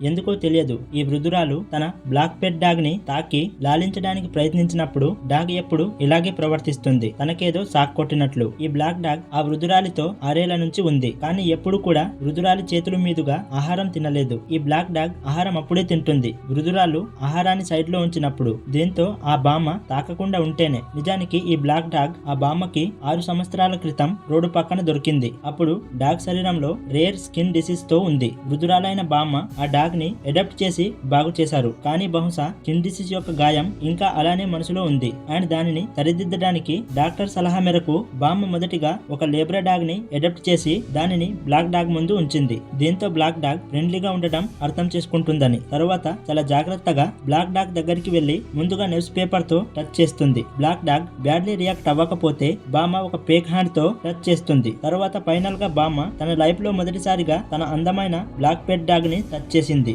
ఎందుకో తెలియదు. ఈ వృద్ధురాలు తన బ్లాక్ పెట్ డాగ్ని తాకి లాలించడానికి ప్రయత్నించినప్పుడు డాగ్ ఎప్పుడు ఇలాగే ప్రవర్తిస్తుంది. తనకేదో సాక్ కొట్టినట్లు. ఈ బ్లాక్ డాగ్ ఆ వృద్ధురాలితో ఆరేళ్ళ నుంచి ఉంది. కానీ ఎప్పుడు కూడా వృద్ధురాలి చేతుల మీదుగా ఆహారం తినలేదు. ఈ బ్లాక్ డాగ్ ఆహారం అప్పుడే తింటుంది. వృద్ధురాలు ఆహారాన్ని సైడ్లో ఉంచినప్పుడు దీంతో ఆ బామ్మ తాకకుండా ఉంటేనే. నిజానికి ఈ బ్లాక్ డాగ్ ఆ బామ్మకి ఆరు సంవత్సరాల క్రితం రోడ్డు పక్కన దొరికింది. అప్పుడు డాగ్ శరీరంలో రేర్ స్కిన్ డిసీజ్తో ఉంది. వృద్ధురాలైన బామ్మ ఆ డాగ్ ని అడాప్ట్ చేసి బాగు చేశారు. కానీ బహుశా స్కిన్ డిసీజ్ యొక్క గాయం ఇంకా అలానే మనసులో ఉంది. అండ్ దానిని సరిదిద్దడానికి డాక్టర్ సలహా మేరకు బామ్మ మొదటిగా ఒక లేబ్రా డాగ్ని అడాప్ట్ చేసి దానిని బ్లాక్ డాగ్ ముందు ఉంచింది. దీంతో బ్లాక్ డాగ్ ఫ్రెండ్లీగా ఉండటం అర్థం చేసుకుంటుందని తరువాత చాలా జాగ్రత్తగా బ్లాక్ డాగ్ దగ్గరికి వెళ్ళి ముందుగా న్యూస్ పేపర్తో టచ్ చేస్తుంది. బ్లాక్ డాగ్ బ్యాడ్లీ రియాక్ట్ అవ్వకపోతే బామ్మ ఒక పేక్ హ్యాండ్తో టచ్ చేస్తుంది. తరువాత ఫైనల్గా బామ్మ తన లైఫ్లో మొదటిసారిగా తన అందమైన బ్లాక్ పెట్ డాగ్ని టచ్ చేసింది. ఇచ్చింది